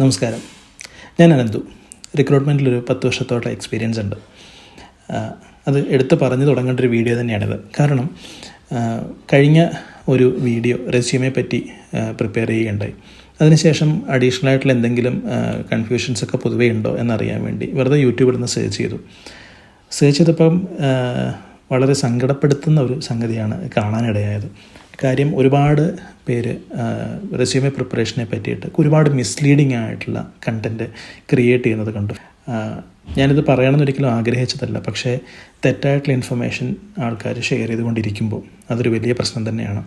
നമസ്കാരം. ഞാൻ അനന്തു. റിക്രൂട്ട്മെന്റിലൊരു പത്ത് വർഷത്തോളം എക്സ്പീരിയൻസ് ഉണ്ട്. അത് എടുത്ത് പറഞ്ഞു തുടങ്ങേണ്ട ഒരു വീഡിയോ തന്നെയാണിത്. കാരണം കഴിഞ്ഞ ഒരു വീഡിയോ റെസ്യൂമെ പറ്റി പ്രിപ്പയർ ചെയ്യുകയുണ്ടായി. അതിനുശേഷം അഡീഷണൽ ആയിട്ടുള്ള എന്തെങ്കിലും കൺഫ്യൂഷൻസ് ഒക്കെ പൊതുവേ ഉണ്ടോ എന്നറിയാൻ വേണ്ടി വെറുതെ യൂട്യൂബിൽ നിന്ന് സെർച്ച് ചെയ്തു. സെർച്ച് ചെയ്തപ്പം വളരെ സങ്കടപ്പെടുത്തുന്ന ഒരു സംഗതിയാണ് കാണാനിടയായത്. കാര്യം ഒരുപാട് പേര് റെസ്യൂമെ പ്രിപ്പറേഷനെ പറ്റിയിട്ട് ഒരുപാട് മിസ്ലീഡിംഗ് ആയിട്ടുള്ള കണ്ടന്റ് ക്രിയേറ്റ് ചെയ്യുന്നത് കണ്ടു. ഞാനിത് പറയണമെന്ന് ഒരിക്കലും ആഗ്രഹിച്ചതല്ല. പക്ഷേ തെറ്റായിട്ടുള്ള ഇൻഫർമേഷൻ ആൾക്കാർ ഷെയർ ചെയ്തുകൊണ്ടിരിക്കുമ്പോൾ അതൊരു വലിയ പ്രശ്നം തന്നെയാണ്.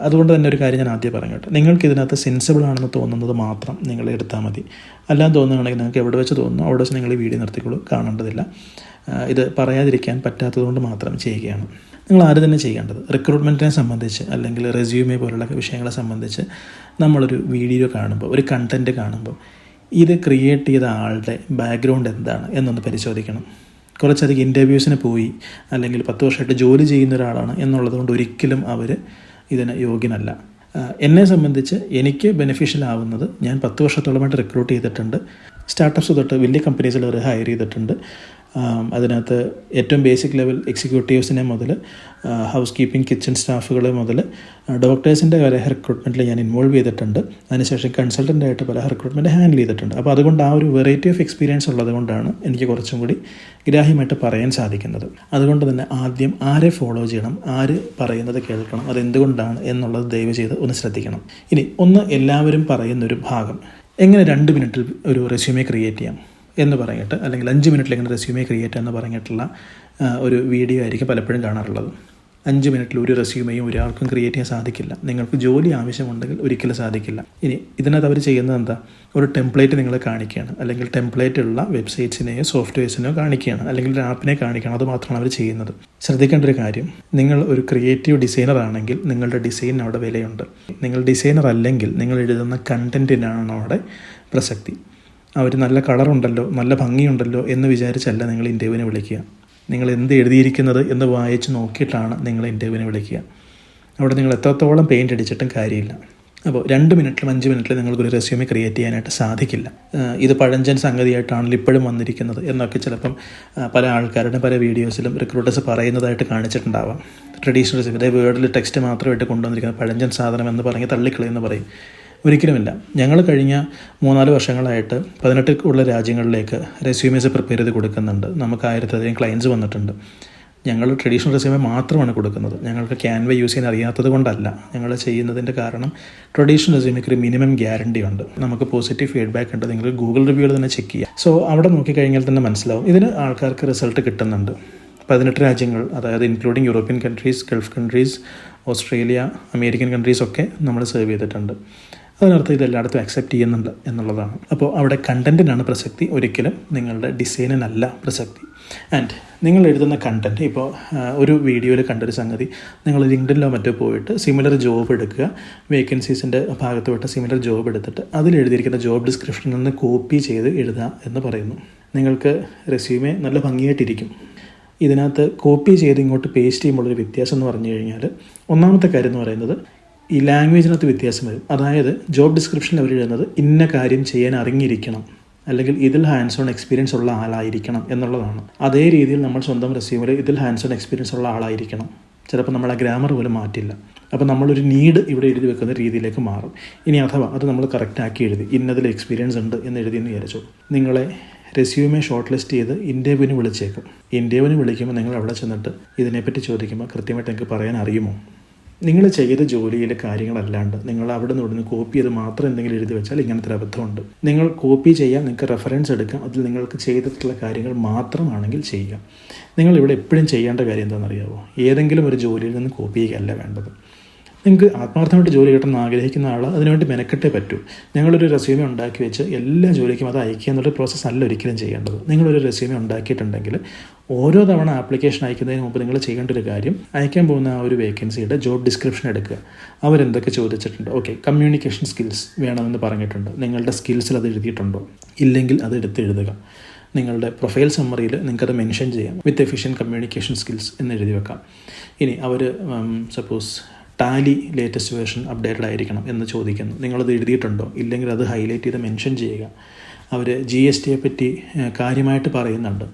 അതുകൊണ്ട് തന്നെ ഒരു കാര്യം ഞാൻ ആദ്യം പറഞ്ഞോട്ടെ നിങ്ങൾക്ക് ഇതിനകത്ത് സെൻസിബിൾ ആണെന്ന് തോന്നുന്നത് മാത്രം നിങ്ങൾ എടുത്താൽ മതി. അല്ലാതെ തോന്നുകയാണെങ്കിൽ നിങ്ങൾക്ക് എവിടെ വെച്ച് തോന്നുന്നു അവിടെ വെച്ച് നിങ്ങൾ ഈ വീഡിയോ നിർത്തിക്കോളൂ കാണേണ്ടതില്ല. ഇത് പറയാതിരിക്കാൻ പറ്റാത്തതുകൊണ്ട് മാത്രം ചെയ്യുകയാണ്. നിങ്ങൾ ആര് തന്നെ ചെയ്യേണ്ടത്? റിക്രൂട്ട്മെന്റിനെ സംബന്ധിച്ച് അല്ലെങ്കിൽ റെസ്യൂമെ പോലുള്ള വിഷയങ്ങളെ സംബന്ധിച്ച് നമ്മളൊരു വീഡിയോ കാണുമ്പോൾ ഒരു കണ്ടന്റ് കാണുമ്പോൾ ഇത് ക്രിയേറ്റ് ചെയ്ത ആളുടെ ബാക്ക്ഗ്രൗണ്ട് എന്താണ് എന്നൊന്ന് പരിശോധിക്കണം. കുറച്ചധികം ഇന്റർവ്യൂസിന് പോയി അല്ലെങ്കിൽ പത്ത് വർഷമായിട്ട് ജോലി ചെയ്യുന്ന ഒരാളാണ് എന്നുള്ളത് കൊണ്ട് ഒരിക്കലും അവർ ഇതിന് യോഗ്യനല്ല. എന്നെ സംബന്ധിച്ച് എനിക്ക് ബെനിഫിഷ്യൽ ആവുന്നത് ഞാൻ പത്ത് വർഷത്തോളമായിട്ട് റിക്രൂട്ട് ചെയ്തിട്ടുണ്ട്. സ്റ്റാർട്ടപ്സ് തൊട്ട് വലിയ കമ്പനീസിൽ വരെ ഹയർ ചെയ്തിട്ടുണ്ട്. അതിനകത്ത് ഏറ്റവും ബേസിക് ലെവൽ എക്സിക്യൂട്ടീവ്സിനെ മുതൽ ഹൗസ് കീപ്പിംഗ് കിച്ചൺ സ്റ്റാഫുകൾ മുതൽ ഡോക്ടേഴ്സിന്റെ വരെ റിക്രൂട്ട്മെന്റിൽ ഞാൻ ഇൻവോൾവ് ചെയ്തിട്ടുണ്ട്. അതിനുശേഷം കൺസൾട്ടന്റായിട്ട് പല റിക്രൂട്ട്മെന്റ് ഹാൻഡിൽ ചെയ്തിട്ടുണ്ട്. അപ്പോൾ അതുകൊണ്ട് ആ ഒരു വെറൈറ്റി ഓഫ് എക്സ്പീരിയൻസ് ഉള്ളത് കൊണ്ടാണ് എനിക്ക് കുറച്ചും കൂടി ഗ്രാഹ്യമായിട്ട് പറയാൻ സാധിക്കുന്നത്. അതുകൊണ്ട് തന്നെ ആദ്യം ആരെ ഫോളോ ചെയ്യണം ആര് പറയുന്നത് കേൾക്കണം അതെന്തുകൊണ്ടാണ് എന്നുള്ളത് ദയവ് ചെയ്ത് ഒന്ന് ശ്രദ്ധിക്കണം. ഇനി ഒന്ന് എല്ലാവരും പറയുന്നൊരു ഭാഗം. എങ്ങനെ രണ്ട് മിനിറ്റിൽ ഒരു റെസ്യൂമെ ക്രിയേറ്റ് ചെയ്യാം? എന്ന് പറഞ്ഞിട്ട് അല്ലെങ്കിൽ അഞ്ച് മിനിറ്റിൽ എങ്ങനെ റെസ്യൂമേ ക്രിയേറ്റ് എന്ന് പറഞ്ഞിട്ടുള്ള ഒരു വീഡിയോ ആയിരിക്കും പലപ്പോഴും കാണാറുള്ളത്. അഞ്ച് മിനിറ്റിൽ ഒരു റെസ്യൂമേയും ഒരാൾക്കും ക്രിയേറ്റ് ചെയ്യാൻ സാധിക്കില്ല. നിങ്ങൾക്ക് ജോലി ആവശ്യമുണ്ടെങ്കിൽ ഒരിക്കലും സാധിക്കില്ല. ഇനി ഇതിനകത്ത് അവർ ചെയ്യുന്നത് എന്താ? ഒരു ടെംപ്ലേറ്റ് നിങ്ങളെ കാണിക്കുകയാണ്. അല്ലെങ്കിൽ ടെംപ്ലേറ്റ് ഉള്ള വെബ്സൈറ്റ്സിനെയോ സോഫ്റ്റ്വെയർസിനെയോ കാണിക്കുകയാണ്. അല്ലെങ്കിൽ ഒരു ആപ്പിനെ കാണിക്കുകയാണ്. അത് മാത്രമാണ് അവർ ചെയ്യുന്നത്. ശ്രദ്ധിക്കേണ്ട ഒരു കാര്യം നിങ്ങൾ ഒരു ക്രിയേറ്റീവ് ഡിസൈനർ ആണെങ്കിൽ നിങ്ങളുടെ ഡിസൈൻ അവിടെ വിലയുണ്ട്. നിങ്ങൾ ഡിസൈനർ അല്ലെങ്കിൽ നിങ്ങൾ എഴുതുന്ന കണ്ടന്റിനാണ് അവിടെ പ്രസക്തി. അവർ നല്ല കളറുണ്ടല്ലോ നല്ല ഭംഗിയുണ്ടല്ലോ എന്ന് വിചാരിച്ചല്ല നിങ്ങൾ ഇന്റർവ്യൂവിനെ വിളിക്കുക. നിങ്ങൾ എന്ത് എഴുതിയിരിക്കുന്നത് എന്ന് വായിച്ച് നോക്കിയിട്ടാണ് നിങ്ങൾ ഇന്റർവ്യൂവിനെ വിളിക്കുക. അവിടെ നിങ്ങൾ എത്രത്തോളം പെയിന്റ് അടിച്ചിട്ടും കാര്യമില്ല. അപ്പോൾ രണ്ട് മിനിറ്റിലും അഞ്ച് മിനിറ്റിലും നിങ്ങൾക്കൊരു റെസ്യൂമെ ക്രിയേറ്റ് ചെയ്യാനായിട്ട് സാധിക്കില്ല. ഇത് പഴഞ്ചൻ സംഗതിയായിട്ടാണല്ലോ ഇപ്പോഴും വന്നിരിക്കുന്നത് എന്നൊക്കെ ചിലപ്പം പല ആൾക്കാരുടെ പല വീഡിയോസിലും റിക്രൂട്ടേഴ്സ് പറയുന്നതായിട്ട് കാണിച്ചിട്ടുണ്ടാവാം. ട്രഡീഷണൽ റെസ്യൂമെ അതായത് വേർഡിൽ ടെക്സ്റ്റ് മാത്രമായിട്ട് കൊണ്ടുവന്നിരിക്കുന്നത് പഴഞ്ചൻ സാധനം എന്ന് പറഞ്ഞ് തള്ളിക്കളയെന്ന് പറയും. ഒരിക്കലുമില്ല. ഞങ്ങൾ കഴിഞ്ഞ മൂന്നാൽ വർഷങ്ങളായിട്ട് പതിനെട്ട് ഉള്ള രാജ്യങ്ങളിലേക്ക് റെസ്യൂമേസ് പ്രിപ്പയർ ചെയ്ത് കൊടുക്കുന്നുണ്ട്. നമുക്ക് ആയിരത്തധികം ക്ലയൻസ് വന്നിട്ടുണ്ട്. ഞങ്ങൾ ട്രഡീഷണൽ റെസ്യൂമെ മാത്രമാണ് കൊടുക്കുന്നത്. ഞങ്ങൾക്ക് ക്യാൻവ യൂസ് ചെയ്യാൻ അറിയാത്തത് കൊണ്ടല്ല. ഞങ്ങൾ ചെയ്യുന്നതിന്റെ കാരണം ട്രഡീഷണൽ റെസ്യൂമേക്ക് ഒരു മിനിമം ഗ്യാരണ്ടി ഉണ്ട്. നമുക്ക് പോസിറ്റീവ് ഫീഡ്ബാക്ക് ഉണ്ട്. നിങ്ങൾ ഗൂഗിൾ റിവ്യൂകൾ തന്നെ ചെക്ക് ചെയ്യുക. സോ അവിടെ നോക്കിക്കഴിഞ്ഞാൽ തന്നെ മനസ്സിലാവും. ഇതിന് ആൾക്കാർക്ക് റിസൾട്ട് കിട്ടുന്നുണ്ട്. പതിനെട്ട് രാജ്യങ്ങൾ അതായത് including European countries Gulf countries Australia American countries ഒക്കെ നമ്മൾ സെർവ് ചെയ്തിട്ടുണ്ട്. അതിനർത്ഥം ഇതെല്ലായിടത്തും അക്സെപ്റ്റ് ചെയ്യുന്നുണ്ട് എന്നുള്ളതാണ്. അപ്പോൾ അവിടെ കണ്ടന്റിനാണ് പ്രസക്തി. ഒരിക്കലും നിങ്ങളുടെ ഡിസൈനിനല്ല പ്രസക്തി. ആൻഡ് നിങ്ങൾ എഴുതുന്ന കണ്ടന്റ് ഇപ്പോൾ ഒരു വീഡിയോയിൽ കണ്ടൊരു സംഗതി. നിങ്ങൾ ലിങ്ക്ഡിനിലോ മറ്റോ പോയിട്ട് സിമിലർ ജോബ് എടുക്കുക. വേക്കൻസീസിന്റെ ഭാഗത്ത് പോയിട്ട് സിമിലർ ജോബ് എടുത്തിട്ട് അതിൽ എഴുതിയിരിക്കുന്ന ജോബ് ഡിസ്ക്രിപ്ഷനിൽ നിന്ന് കോപ്പി ചെയ്ത് എഴുതുക എന്ന് പറയുന്നു. നിങ്ങൾക്ക് റെസ്യൂമേ നല്ല ഭംഗിയായിട്ടിരിക്കും. ഇതിനകത്ത് കോപ്പി ചെയ്ത് ഇങ്ങോട്ട് പേസ്റ്റ് ചെയ്യുമ്പോഴൊരു വ്യത്യാസം എന്ന് പറഞ്ഞു കഴിഞ്ഞാൽ ഒന്നാമത്തെ കാര്യം എന്ന് പറയുന്നത് ഈ ലാംഗ്വേജിനകത്ത് വ്യത്യാസം വരും. അതായത് ജോബ് ഡിസ്ക്രിപ്ഷനിൽ അവർ എഴുതുന്നത് ഇന്ന കാര്യം ചെയ്യാൻ അറിഞ്ഞിരിക്കണം. അല്ലെങ്കിൽ ഇതിൽ ഹാൻഡ്സ് ഓൺ എക്സ്പീരിയൻസ് ഉള്ള ആളായിരിക്കണം എന്നുള്ളതാണ്. അതേ രീതിയിൽ നമ്മൾ സ്വന്തം റെസ്യൂമിൽ ഇതിൽ ഹാൻഡ്സ് ഓൺ എക്സ്പീരിയൻസ് ഉള്ള ആളായിരിക്കണം. ചിലപ്പോൾ നമ്മൾ ആ ഗ്രാമർ പോലും മാറ്റില്ല. അപ്പോൾ നമ്മളൊരു നീഡ് ഇവിടെ എഴുതി വെക്കുന്ന രീതിയിലേക്ക് മാറും. ഇനി അഥവാ അത് നമ്മൾ കറക്റ്റാക്കി എഴുതി ഇന്നതിൽ എക്സ്പീരിയൻസ് ഉണ്ട് എന്ന് എഴുതിയെന്ന് വിചാരിച്ചു. നിങ്ങളെ റെസ്യൂമെ ഷോർട്ട് ലിസ്റ്റ് ചെയ്ത് ഇന്റർവ്യൂവിന് വിളിച്ചേക്കും. ഇന്റർവ്യൂവിന് വിളിക്കുമ്പോൾ നിങ്ങൾ അവിടെ ചെന്നിട്ട് ഇതിനെപ്പറ്റി ചോദിക്കുമ്പോൾ കൃത്യമായിട്ട് എനിക്ക് പറയാൻ അറിയുമോ? നിങ്ങൾ ചെയ്ത ജോലിയിലെ കാര്യങ്ങളല്ലാണ്ട് നിങ്ങൾ അവിടെ നിന്ന് ഇവിടുന്ന് കോപ്പി ചെയ്ത് മാത്രം എന്തെങ്കിലും എഴുതി വെച്ചാൽ ഇങ്ങനത്തെ ഒരു അബദ്ധമുണ്ട്. നിങ്ങൾ കോപ്പി ചെയ്യാൻ നിങ്ങൾക്ക് റെഫറൻസ് എടുക്കാം അതിൽ നിങ്ങൾക്ക് ചെയ്തിട്ടുള്ള കാര്യങ്ങൾ മാത്രമാണെങ്കിൽ ചെയ്യുക. നിങ്ങൾ ഇവിടെ എപ്പോഴും ചെയ്യേണ്ട കാര്യം എന്താണെന്നറിയാമോ ഏതെങ്കിലും ഒരു ജോലിയിൽ നിന്ന് കോപ്പി ചെയ്യുകയല്ല വേണ്ടത്. നിങ്ങൾക്ക് ആത്മാർത്ഥമായിട്ട് ജോലി കിട്ടണം എന്ന് ആഗ്രഹിക്കുന്ന ആൾ അതിനുവേണ്ടി മെനക്കെട്ടേ പറ്റൂ. ഞങ്ങളൊരു റെസ്യൂമെ ഉണ്ടാക്കി വെച്ച് എല്ലാ ജോലിക്കും അത് അയക്കുക എന്നുള്ള പ്രോസസ്സ് അല്ല ഒരിക്കലും ചെയ്യേണ്ടത്. നിങ്ങളൊരു റെസ്യൂമെ ഉണ്ടാക്കിയിട്ടുണ്ടെങ്കിൽ ഓരോ തവണ ആപ്ലിക്കേഷൻ അയക്കുന്നതിന് മുമ്പ് നിങ്ങൾ ചെയ്യേണ്ട ഒരു കാര്യം അയക്കാൻ പോകുന്ന ആ ഒരു വേക്കൻസിയുടെ ജോബ് ഡിസ്ക്രിപ്ഷൻ എടുക്കുക. അവരെന്തൊക്കെ ചോദിച്ചിട്ടുണ്ട്? ഓക്കെ കമ്മ്യൂണിക്കേഷൻ സ്കിൽസ് വേണമെന്ന് പറഞ്ഞിട്ടുണ്ട്. നിങ്ങളുടെ സ്കിൽസിൽ അത് എഴുതിയിട്ടുണ്ടോ? ഇല്ലെങ്കിൽ അത് എടുത്ത് എഴുതുക. നിങ്ങളുടെ പ്രൊഫൈൽ സമ്മറിയിൽ നിങ്ങൾക്കത് മെൻഷൻ ചെയ്യാം. വിത്ത് എഫിഷ്യൻ കമ്മ്യൂണിക്കേഷൻ സ്കിൽസ് എന്ന് എഴുതി വെക്കാം. ഇനി അവർ suppose Tally latest version updated ആയിരിക്കണം എന്ന് ചോദിക്കുന്നു. നിങ്ങളത് എഴുതിയിട്ടുണ്ടോ? ഇല്ലെങ്കിൽ അത് ഹൈലൈറ്റ് ചെയ്ത് മെൻഷൻ ചെയ്യുക. അവർ ജി എസ് ടിയെ പറ്റി കാര്യമായിട്ട് പറയുന്നുണ്ട്.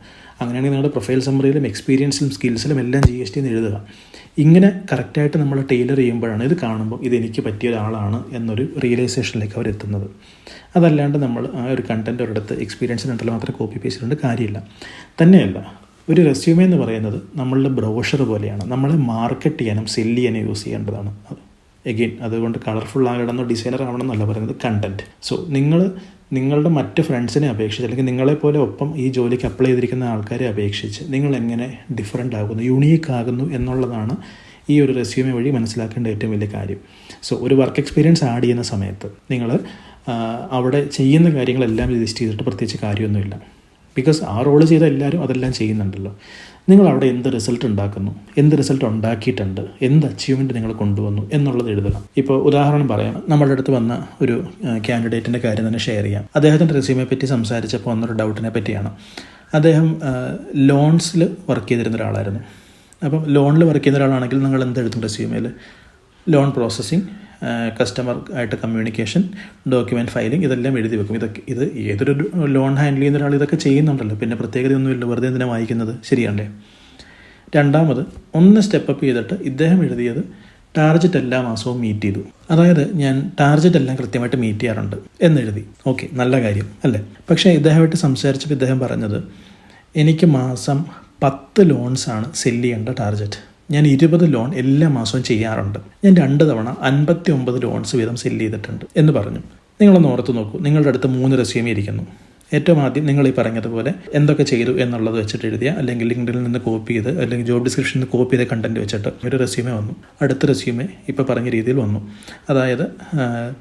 അങ്ങനെയാണെങ്കിൽ നിങ്ങളുടെ പ്രൊഫൈൽ സമ്മറിയിലും എക്സ്പീരിയൻസിലും സ്കിൽസിലും എല്ലാം ജി എസ് ടി എന്ന് എഴുതുക. ഇങ്ങനെ കറക്റ്റായിട്ട് നമ്മൾ ടൈലർ ചെയ്യുമ്പോഴാണ് ഇത് കാണുമ്പോൾ ഇതെനിക്ക് പറ്റിയ ഒരാളാണ് എന്നൊരു റിയലൈസേഷനിലേക്ക് അവരെത്തുന്നത് അതല്ലാണ്ട് നമ്മൾ ആ ഒരു കണ്ടന്റ് ഒരിടത്ത് എക്സ്പീരിയൻസിനുണ്ടല്ലോ മാത്രം കോപ്പി പേസ്റ്റ് ചെയ്യേണ്ട കാര്യമില്ല. തന്നെയല്ല ഒരു റെസ്യൂമേ എന്ന് പറയുന്നത് നമ്മളുടെ ബ്രോഷർ പോലെയാണ്. നമ്മളെ മാർക്കറ്റ് ചെയ്യാനും സെല്ല് ചെയ്യാനും യൂസ് ചെയ്യേണ്ടതാണ്. എഗെയിൻ അതുകൊണ്ട് കളർഫുൾ ആകണമെന്നോ ഡിസൈനർ ആവണമെന്നല്ല പറയുന്നത് കണ്ടന്റ് സോ നിങ്ങൾ നിങ്ങളുടെ മറ്റ് ഫ്രണ്ട്സിനെ അപേക്ഷിച്ച് അല്ലെങ്കിൽ നിങ്ങളെപ്പോലെ ഒപ്പം ഈ ജോലിക്ക് അപ്ലൈ ചെയ്തിരിക്കുന്ന ആൾക്കാരെ അപേക്ഷിച്ച് നിങ്ങൾ എങ്ങനെ ഡിഫറെന്റ് ആകുന്നു യുണീക്ക് ആകുന്നു എന്നുള്ളതാണ് ഈ ഒരു റെസ്യൂമെ വഴി മനസ്സിലാക്കേണ്ട ഏറ്റവും വലിയ കാര്യം. സോ ഒരു വർക്ക് എക്സ്പീരിയൻസ് ആഡ് ചെയ്യുന്ന സമയത്ത് നിങ്ങൾ അവിടെ ചെയ്യുന്ന കാര്യങ്ങളെല്ലാം ലിസ്റ്റ് ചെയ്തിട്ട് പ്രത്യേകിച്ച് കാര്യമൊന്നുമില്ല. ബിക്കോസ് ആ റോൾ ചെയ്ത എല്ലാവരും അതെല്ലാം ചെയ്യുന്നുണ്ടല്ലോ. നിങ്ങൾ അവിടെ എന്ത് റിസൾട്ട് ഉണ്ടാക്കുന്നു? എന്ത് റിസൾട്ട് ഉണ്ടാക്കിയിട്ടുണ്ട്? എന്ത് അച്ചീവ്മെന്റ് നിങ്ങൾ കൊണ്ടുവന്നു? എന്നുള്ളത് എഴുതണം. ഇപ്പോൾ ഉദാഹരണം പറയാം. നമ്മുടെ അടുത്ത് വന്ന ഒരു കാൻഡിഡേറ്റിന്റെ കാര്യം തന്നെ ഷെയർ ചെയ്യാം. അദ്ദേഹത്തിന്റെ റെസ്യൂമിനെ പറ്റി സംസാരിച്ചപ്പോൾ വന്നൊരു ഡൗട്ടിനെ പറ്റിയാണ്. അദ്ദേഹം ലോൺസിൽ വർക്ക് ചെയ്തിരുന്ന ഒരാളായിരുന്നു. അപ്പം ലോണിൽ വർക്ക് ചെയ്യുന്ന ഒരാളാണെങ്കിൽ നിങ്ങൾ എന്ത് എഴുതും റെസ്യൂമിൽ ലോൺ പ്രോസസ്സിങ് കസ്റ്റമർ ആയിട്ട് കമ്മ്യൂണിക്കേഷൻ ഡോക്യുമെന്റ് ഫയലിംഗ് ഇതെല്ലാം എഴുതി വെക്കും. ഇതൊക്കെ ഇത് ഏതൊരു ലോൺ ഹാൻഡിൽ ചെയ്യുന്ന ഒരാൾ ഇതൊക്കെ ചെയ്യുന്നുണ്ടല്ലോ. പിന്നെ പ്രത്യേകതയൊന്നുമില്ല വെറുതെ എന്തിനാണ് വായിക്കുന്നത്? ശരിയാണല്ലേ? രണ്ടാമത് ഒന്ന് സ്റ്റെപ്പ് അപ്പ് ചെയ്തിട്ട് ഇദ്ദേഹം എഴുതിയത് ടാർജറ്റ് എല്ലാ മാസവും മീറ്റ് ചെയ്തു. അതായത് ഞാൻ ടാർജറ്റ് എല്ലാം കൃത്യമായിട്ട് മീറ്റ് ചെയ്യാറുണ്ട് എന്നെഴുതി. ഓക്കെ നല്ല കാര്യം അല്ലേ? പക്ഷേ ഇദ്ദേഹമായിട്ട് സംസാരിച്ചപ്പോൾ ഇദ്ദേഹം പറഞ്ഞത് എനിക്ക് മാസം പത്ത് ലോൺസാണ് സെല്ല് ചെയ്യേണ്ട ടാർജറ്റ് ഞാൻ ഇരുപത് ലോൺ എല്ലാ മാസവും ചെയ്യാറുണ്ട്. ഞാൻ രണ്ട് തവണ അൻപത്തി ഒമ്പത് ലോൺസ് വീതം സെല്ല് ചെയ്തിട്ടുണ്ട് എന്ന് പറഞ്ഞു. നിങ്ങളൊന്ന് ഓർത്ത് നോക്കൂ നിങ്ങളുടെ അടുത്ത് മൂന്ന് റെസ്യൂമി ഇരിക്കുന്നു. ഏറ്റവും ആദ്യം നിങ്ങൾ ഈ പറഞ്ഞതുപോലെ എന്തൊക്കെ ചെയ്തു എന്നുള്ളത് വെച്ചിട്ട് എഴുതിയ അല്ലെങ്കിൽ ലിങ്കിൽ നിന്ന് കോപ്പി ചെയ്ത് അല്ലെങ്കിൽ ജോബ് ഡിസ്ക്രിപ്ഷനിൽ നിന്ന് കോപ്പി ചെയ്ത കണ്ടന്റ് വെച്ചിട്ട് ഒരു റെസ്യൂമെ വന്നു. അടുത്ത റെസ്യൂമെ ഇപ്പോൾ പറഞ്ഞ രീതിയിൽ വന്നു. അതായത്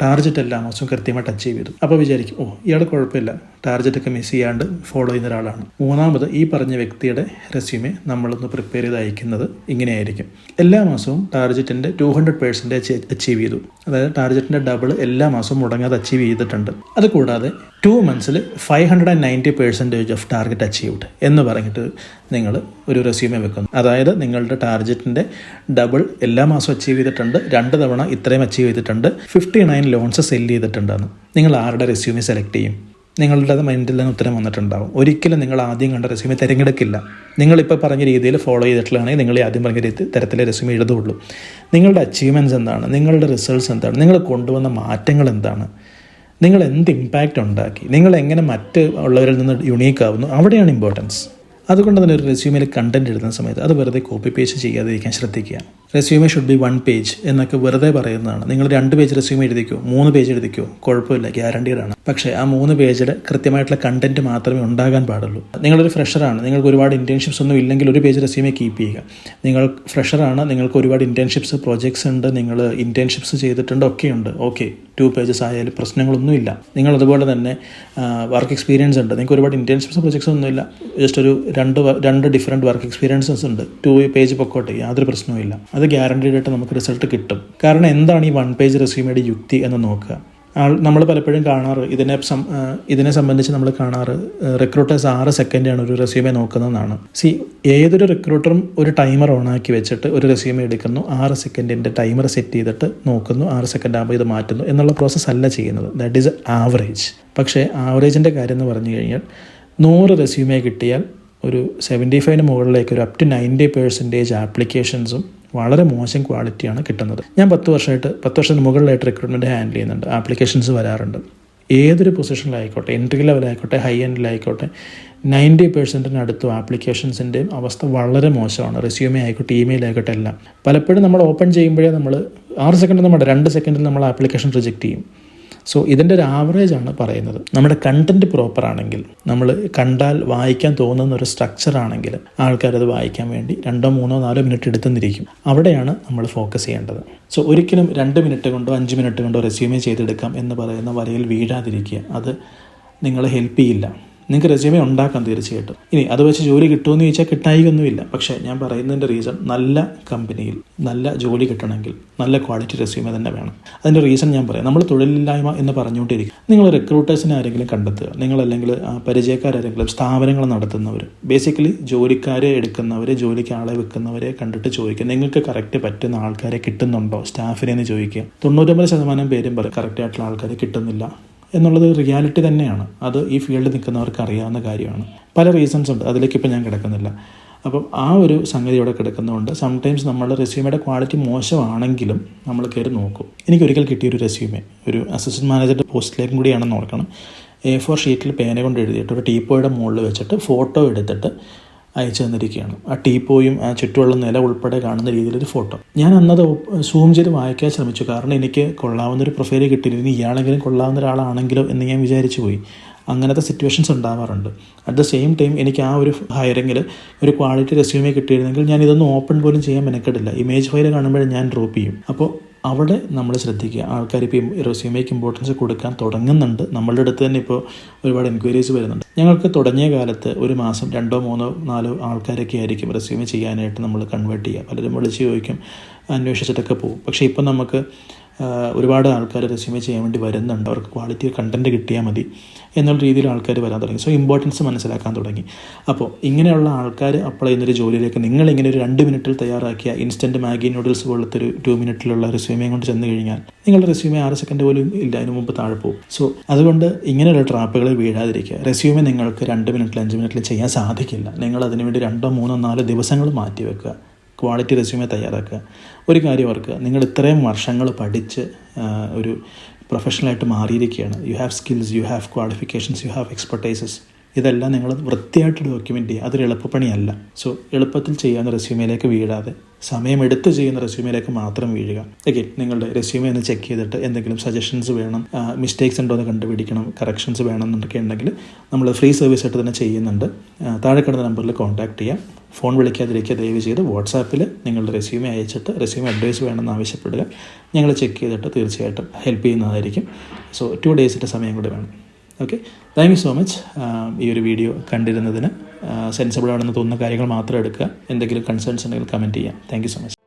ടാർജറ്റ് എല്ലാ മാസവും കൃത്യമായി ടച്ച് ചെയ്തു. അപ്പോൾ വിചാരിക്കും ഓ ഇയാൾ കുഴപ്പമില്ല. ടാർജറ്റ് ഒക്കെ മിസ് ചെയ്യാണ്ട് ഫോളോ ചെയ്യുന്ന ഒരാളാണ്. മൂന്നാമത് ഈ പറഞ്ഞ വ്യക്തിയുടെ റെസ്യൂമെ നമ്മളൊന്ന് പ്രിപ്പയർ ചെയ്ത് അയക്കുന്നത് ഇങ്ങനെയായിരിക്കും. എല്ലാ മാസവും ടാർജറ്റിന്റെ ടു ഹൺഡ്രഡ് പേഴ്സന്റേജ് അച്ചീവ് ചെയ്തു. അതായത് ടാർജറ്റിന്റെ ഡബിൾ എല്ലാ മാസവും മുടങ്ങാതെ അച്ചീവ് ചെയ്തിട്ടുണ്ട്. അതുകൂടാതെ two മന്ത്സിൽ five hundred and ninety percentage of target achieved എന്ന് പറഞ്ഞിട്ട് നിങ്ങൾ ഒരു റെസ്യൂമെ വെക്കുന്നു. അതായത് നിങ്ങളുടെ ടാർജറ്റിന്റെ ഡബിൾ എല്ലാ മാസവും അച്ചീവ് ചെയ്തിട്ടുണ്ട്. രണ്ട് തവണ ഇത്രയും അച്ചീവ് ചെയ്തിട്ടുണ്ട്. ഫിഫ്റ്റി നയൻ ലോൺസ് സെല്ല് ചെയ്തിട്ടുണ്ടെന്ന്. നിങ്ങൾ ആരുടെ റെസ്യൂമെ സെലക്ട് ചെയ്യും? നിങ്ങളുടെ മൈൻഡിൽ നിന്ന് ഉത്തരം വന്നിട്ടുണ്ടാവും. ഒരിക്കലും നിങ്ങൾ ആദ്യം കണ്ട റെസ്യൂമെ തിരഞ്ഞെടുക്കില്ല. നിങ്ങളിപ്പോൾ പറഞ്ഞ രീതിയിൽ ഫോളോ ചെയ്തിട്ടുള്ളതാണെങ്കിൽ നിങ്ങൾ ആദ്യം പറഞ്ഞ രീതി തരത്തിലെ റെസ്യൂമെ എഴുതുള്ളൂ. നിങ്ങളുടെ അച്ചീവ്മെന്റ്സ് എന്താണ്? നിങ്ങളുടെ റിസൾട്ട്സ് എന്താണ്? നിങ്ങൾ കൊണ്ടുവന്ന മാറ്റങ്ങൾ എന്താണ്? നിങ്ങൾ എന്ത് ഇമ്പാക്റ്റ് ഉണ്ടാക്കി? നിങ്ങൾ എങ്ങനെ മറ്റ് ഉള്ളവരിൽ നിന്ന് യുണീക്ക് ആവുന്നു? അവിടെയാണ് ഇമ്പോർട്ടൻസ് അതുകൊണ്ട് തന്നെ ഒരു റെസ്യൂമിൽ കണ്ടന്റ് എഴുതുന്ന സമയത്ത് അത് വെറുതെ കോപ്പി പേസ്റ്റ് ചെയ്യാതിരിക്കാൻ ശ്രദ്ധിക്കുക. Resume should be one page എന്നൊക്കെ വെറുതെ പറയുന്നതാണ്. നിങ്ങൾ രണ്ട് പേജ് റെസ്യൂമേ എഴുതിക്കോ? മൂന്ന് പേജ് എഴുതിക്കോ? കുഴപ്പമില്ല ഗ്യാരണ്ടീഡ് ആണ്. പക്ഷേ ആ മൂന്ന് പേജിൽ കൃത്യമായിട്ടുള്ള കണ്ടന്റ് മാത്രമേ ഉണ്ടാകാൻ പാടുള്ളൂ. നിങ്ങളൊരു ഫ്രഷറാണ് നിങ്ങൾക്ക് ഒരുപാട് ഇന്റേൺഷിപ്സ് ഒന്നും ഇല്ലെങ്കിൽ ഒരു പേജ് റെസ്യൂമേ കീപ്പ് ചെയ്യുക. നിങ്ങൾ ഫ്രഷറാണ് നിങ്ങൾക്ക് ഒരുപാട് ഇന്റേൺഷിപ്സ് പ്രോജക്ട്സ് ഉണ്ട്. നിങ്ങൾ ഇന്റേൺഷിപ്സ് ചെയ്തിട്ടുണ്ട് ഒക്കെ ഉണ്ട്. ഓക്കെ ടു പേജസ് ആയാലും പ്രശ്നങ്ങളൊന്നുമില്ല നിങ്ങൾ അതുപോലെ തന്നെ വർക്ക് എക്സ്പീരിയൻസ് ഉണ്ട്. നിങ്ങൾക്ക് ഒരുപാട് ഇന്റേൺഷിപ്സ് പ്രോജക്ട്സ് ഒന്നും ഇല്ല. ജസ്റ്റ് ഒരു രണ്ട് രണ്ട് ഡിഫറെന്റ് വർക്ക് എക്സ്പീരിയൻസസ് ഉണ്ട്. ടു പേജ് പൊക്കോട്ടെ യാതൊരു പ്രശ്നവുമില്ല അത് ഗ്യാരണ്ടീഡ് ആയിട്ട് നമുക്ക് റിസൾട്ട് കിട്ടും. കാരണം എന്താണ് ഈ വൺ പേജ് റെസ്യൂമയുടെ യുക്തി എന്ന് നോക്കുക. ആൾ നമ്മൾ പലപ്പോഴും കാണാറ് ഇതിനെ സം- ഇതിനെ സംബന്ധിച്ച് നമ്മൾ കാണാറ് റിക്രൂട്ടേഴ്സ് ആറ് സെക്കൻഡാണ് ഒരു റെസ്യൂമെ നോക്കുന്നതെന്നാണ്. സി ഏതൊരു റിക്രൂട്ടറും ഒരു ടൈമർ ഓണാക്കി വെച്ചിട്ട് ഒരു റെസ്യൂമെ എടുക്കുന്നു ആറ് സെക്കൻഡിന്റെ ടൈമർ സെറ്റ് ചെയ്തിട്ട് നോക്കുന്നു ആറ് സെക്കൻഡ് ആകുമ്പോൾ ഇത് മാറ്റുന്നു എന്നുള്ള പ്രോസസ്സ് അല്ല ചെയ്യുന്നത്. ദാറ്റ് ഈസ് ആവറേജ് പക്ഷേ ആവറേജിന്റെ കാര്യം എന്ന് പറഞ്ഞു കഴിഞ്ഞാൽ നൂറ് റെസ്യൂമെ കിട്ടിയാൽ ഒരു സെവന്റി ഫൈവിന് മുകളിലേക്ക് ഒരു അപ് ടു നയന്റി പേഴ്സന്റേജ് ആപ്ലിക്കേഷൻസും വളരെ മോശം ക്വാളിറ്റിയാണ് കിട്ടുന്നത്. ഞാൻ പത്ത് വർഷമായിട്ട് പത്ത് വർഷത്തിന് മുകളിലായിട്ട് റിക്രൂട്ട്മെന്റ് ഹാൻഡിൽ ചെയ്യുന്നുണ്ട്. ആപ്ലിക്കേഷൻസ് വരാറുണ്ട്. ഏതൊരു പൊസിഷനിലായിക്കോട്ടെ എൻട്രി ലെവലായിക്കോട്ടെ ഹൈ എൻഡിലായിക്കോട്ടെ നയന്റി പെർസെന്റിനടുത്തും ആപ്ലിക്കേഷൻസിന്റെയും അവസ്ഥ വളരെ മോശമാണ്. റെസ്യൂമേ ആയിക്കോട്ടെ ഇമെയിൽ ആയിക്കോട്ടെ എല്ലാം. പലപ്പോഴും നമ്മൾ ഓപ്പൺ ചെയ്യുമ്പോഴേ നമ്മൾ ആറ് സെക്കൻഡ് നമ്മുടെ രണ്ട് സെക്കൻഡിൽ നമ്മൾ ആപ്ലിക്കേഷൻ റിജക്റ്റ് ചെയ്യും. സോ ഇതിന്റെ ഒരു ആവറേജ് ആണ് പറയുന്നത്. നമ്മുടെ കണ്ടന്റ് പ്രോപ്പർ ആണെങ്കിൽ നമ്മൾ കണ്ടാൽ വായിക്കാൻ തോന്നുന്ന ഒരു സ്ട്രക്ചർ ആണെങ്കിൽ ആൾക്കാരത് വായിക്കാൻ വേണ്ടി രണ്ടോ മൂന്നോ നാലോ മിനിറ്റ് എടുത്തെന്നിരിക്കും. അവിടെയാണ് നമ്മൾ ഫോക്കസ് ചെയ്യേണ്ടത്. സോ ഒരിക്കലും രണ്ട് മിനിറ്റ് കൊണ്ടോ അഞ്ച് മിനിറ്റ് കൊണ്ടോ റെസ്യൂമേ ചെയ്തെടുക്കാം എന്ന് പറയുന്ന വരയിൽ വീഴാതിരിക്കുക. അത് നിങ്ങളെ ഹെൽപ്പ് ചെയ്യില്ല. നിങ്ങൾക്ക് റെസ്യൂമേ ഉണ്ടാക്കാം തീർച്ചയായിട്ടും. ഇനി അത് വെച്ച് ജോലി കിട്ടുമെന്ന് ചോദിച്ചാൽ കിട്ടായികൊന്നുമില്ല പക്ഷേ ഞാൻ പറയുന്നതിന്റെ റീസൺ നല്ല കമ്പനിയിൽ നല്ല ജോലി കിട്ടണമെങ്കിൽ നല്ല ക്വാളിറ്റി റെസ്യൂമേ തന്നെ വേണം. അതിന്റെ റീസൺ ഞാൻ പറയാം. നമ്മൾ തൊഴിലില്ലായ്മ എന്ന് പറഞ്ഞുകൊണ്ടിരിക്കും. നിങ്ങൾ റിക്രൂട്ടേഴ്സിനെ ആരെങ്കിലും കണ്ടെത്തുക. നിങ്ങളല്ലെങ്കിൽ പരിചയക്കാരെങ്കിലും സ്ഥാപനങ്ങൾ നടത്തുന്നവർ ബേസിക്കലി ജോലിക്കാരെ എടുക്കുന്നവർ ജോലിക്ക് ആളെ വെക്കുന്നവരെ കണ്ടിട്ട് ചോദിക്കുക. നിങ്ങൾക്ക് കറക്റ്റ് പറ്റുന്ന ആൾക്കാരെ കിട്ടുന്നുണ്ടോ? സ്റ്റാഫിനെ എന്ന് ചോദിക്കുക. തൊണ്ണൂറ്റൊമ്പത് ശതമാനം പേരും പറയും കറക്റ്റ് ആയിട്ടുള്ള ആൾക്കാരെ കിട്ടുന്നില്ല. എന്നുള്ളത് റിയാലിറ്റി തന്നെയാണ്. അത് ഈ ഫീൽഡിൽ നിൽക്കുന്നവർക്ക് അറിയാവുന്ന കാര്യമാണ്. പല റീസൺസ് ഉണ്ട്. അതിലേക്ക് ഇപ്പം ഞാൻ കിടക്കുന്നില്ല. അപ്പം ആ ഒരു സംഗതി ഇവിടെ കിടക്കുന്നതുകൊണ്ട് സംടൈംസ് നമ്മളുടെ റെസ്യൂമയുടെ ക്വാളിറ്റി മോശമാണെങ്കിലും നമ്മൾ കയറി നോക്കും. എനിക്ക് എനിക്കൊരിക്കൽ കിട്ടിയൊരു റെസ്യൂമേ ഒരു അസിസ്റ്റന്റ് മാനേജറുടെ പോസ്റ്റിലേക്കും കൂടിയാണെന്ന് ഓർക്കണം. എ ഫോർ ഷീറ്റിൽ പേന കൊണ്ട് എഴുതിയിട്ട് ഒരു ടീപ്പോയുടെ മുകളിൽ വെച്ചിട്ട് ഫോട്ടോ എടുത്തിട്ട് അയച്ചു തന്നിരിക്കുകയാണ്. ആ ടീപ്പോയും ആ ചുറ്റുമുള്ള നില ഉൾപ്പെടെ കാണുന്ന രീതിയിലൊരു ഫോട്ടോ. ഞാൻ അന്നത് സൂം ചെയ്ത് വായിക്കാൻ ശ്രമിച്ചു. കാരണം എനിക്ക് കൊള്ളാവുന്ന ഒരു പ്രൊഫൈൽ കിട്ടിയില്ല ഇനി ഇയാളെങ്കിലും കൊള്ളാവുന്ന ഒരാളാണെങ്കിലോ എന്ന് ഞാൻ വിചാരിച്ചു പോയി. അങ്ങനത്തെ സിറ്റുവേഷൻസ് ഉണ്ടാവാറുണ്ട്. അറ്റ് ദ സെയിം ടൈം എനിക്ക് ആ ഒരു ഹയറിങ്ങിൽ ഒരു ക്വാളിറ്റി റെസ്യൂമേ കിട്ടിയിരുന്നെങ്കിൽ ഞാൻ ഇതൊന്നും ഓപ്പൺ പോലും ചെയ്യാൻ മെനക്കെടില്ല. ഇമേജ് ഫയൽ കാണുമ്പോഴേ ഞാൻ ഡ്രോപ്പ് ചെയ്യും. അപ്പോൾ അവിടെ നമ്മൾ ശ്രദ്ധിക്കുക. ആൾക്കാർ ഇപ്പോൾ റെസ്യൂമേക്ക് ഇമ്പോർട്ടൻസ് കൊടുക്കാൻ തുടങ്ങുന്നുണ്ട്. നമ്മളുടെ അടുത്ത് തന്നെ ഇപ്പോൾ ഒരുപാട് എൻക്വയറീസ് വരുന്നുണ്ട്. ഞങ്ങൾക്ക് തുടങ്ങിയ കാലത്ത് ഒരു മാസം രണ്ടോ മൂന്നോ നാലോ ആൾക്കാരൊക്കെ ആയിരിക്കും റെസ്യൂമേ ചെയ്യാനായിട്ട് നമ്മൾ കൺവേർട്ട് ചെയ്യുക. പലരും വിളിച്ച് ചോദിക്കും അന്വേഷിച്ചിട്ടൊക്കെ പോകും. പക്ഷേ ഇപ്പം നമുക്ക് ഒരുപാട് ആൾക്കാർ റെസ്യൂമേ ചെയ്യാൻ വേണ്ടി വരുന്നുണ്ട്. അവർക്ക് ക്വാളിറ്റി കണ്ടന്റ് കിട്ടിയാൽ മതി എന്നുള്ള രീതിയിൽ ആൾക്കാർ വരാൻ തുടങ്ങി. സോ ഇമ്പോർട്ടൻസ് മനസ്സിലാക്കാൻ തുടങ്ങി. അപ്പോൾ ഇങ്ങനെയുള്ള ആൾക്കാർ അപ്ലൈ ചെയ്യുന്നൊരു ജോലിയിലേക്ക് നിങ്ങൾ ഇങ്ങനെ ഒരു രണ്ട് മിനിറ്റിൽ തയ്യാറാക്കിയ ഇൻസ്റ്റന്റ് മാഗി നൂഡിൽസ് പോലത്തെ ഒരു ടു മിനിറ്റിലുള്ള റെസ്യൂമേ കൊണ്ട് ചെന്ന് കഴിഞ്ഞാൽ നിങ്ങളുടെ റെസ്യൂമേ ആറ് സെക്കൻഡ് പോലും ഇല്ല അതിന് മുമ്പ് താഴെ പോകും. സോ അതുകൊണ്ട് ഇങ്ങനെയുള്ള ട്രാപ്പുകളിൽ വീഴാതിരിക്കുക. റെസ്യൂമേ നിങ്ങൾക്ക് രണ്ട് മിനിറ്റിൽ അഞ്ച് മിനിറ്റിൽ ചെയ്യാൻ സാധിക്കില്ല. നിങ്ങൾ അതിനുവേണ്ടി രണ്ടോ മൂന്നോ നാലോ ദിവസങ്ങൾ മാറ്റി വെക്കുക ക്വാളിറ്റി റെസ്യൂമേ തയ്യാറാക്കുക. ഒരു കാര്യം ഓർക്കുക നിങ്ങൾ ഇത്രയും വർഷങ്ങൾ പഠിച്ച് ഒരു പ്രൊഫഷണലായിട്ട് മാറിയിരിക്കുകയാണ്. You have skills you have qualifications you have expertises ഇതെല്ലാം നിങ്ങൾ വൃത്തിയായിട്ട് ഡോക്യുമെന്റ് ചെയ്യുക. അതൊരു എളുപ്പപ്പണിയല്ല. സോ എളുപ്പത്തിൽ ചെയ്യാവുന്ന റെസ്യൂമയിലേക്ക് വീഴാതെ സമയമെടുത്ത് ചെയ്യുന്ന റെസ്യൂമിലേക്ക് മാത്രം വീഴുക. ഓക്കെ നിങ്ങളുടെ റെസ്യൂമെ ഒന്ന് ചെക്ക് ചെയ്തിട്ട് എന്തെങ്കിലും സജഷൻസ് വേണം മിസ്റ്റേക്സ് ഉണ്ടോ എന്ന് കണ്ടുപിടിക്കണം കറക്ഷൻസ് വേണം എന്നൊക്കെ ഉണ്ടെങ്കിൽ നമ്മൾ ഫ്രീ സർവീസ് ആയിട്ട് തന്നെ ചെയ്യുന്നുണ്ട്. താഴെ കിടന്ന നമ്പറിൽ കോൺടാക്ട് ചെയ്യാം. ഫോൺ വിളിക്കാതിരിക്കുക ദയവ് ചെയ്ത് വാട്സാപ്പിൽ നിങ്ങളുടെ റെസ്യൂമെ അയച്ചിട്ട് റെസ്യൂമെ അഡ്വൈസ് വേണമെന്ന് ആവശ്യപ്പെടുക. ഞങ്ങൾ ചെക്ക് ചെയ്തിട്ട് തീർച്ചയായിട്ടും ഹെൽപ്പ് ചെയ്യുന്നതായിരിക്കും. സോ ടു ഡേയ്സിന്റെ സമയം കൂടി വേണം. Okay thank you so much ഈ ഒരു വീഡിയോ കണ്ടിരുന്നതിന്. സെൻസിബിൾ ആണെന്ന് തോന്നുന്ന കാര്യങ്ങൾ മാത്രം എടുക്കുക. എന്തെങ്കിലും കൺസേൺസ് ഉണ്ടെങ്കിൽ കമന്റ് ചെയ്യാം. Thank so much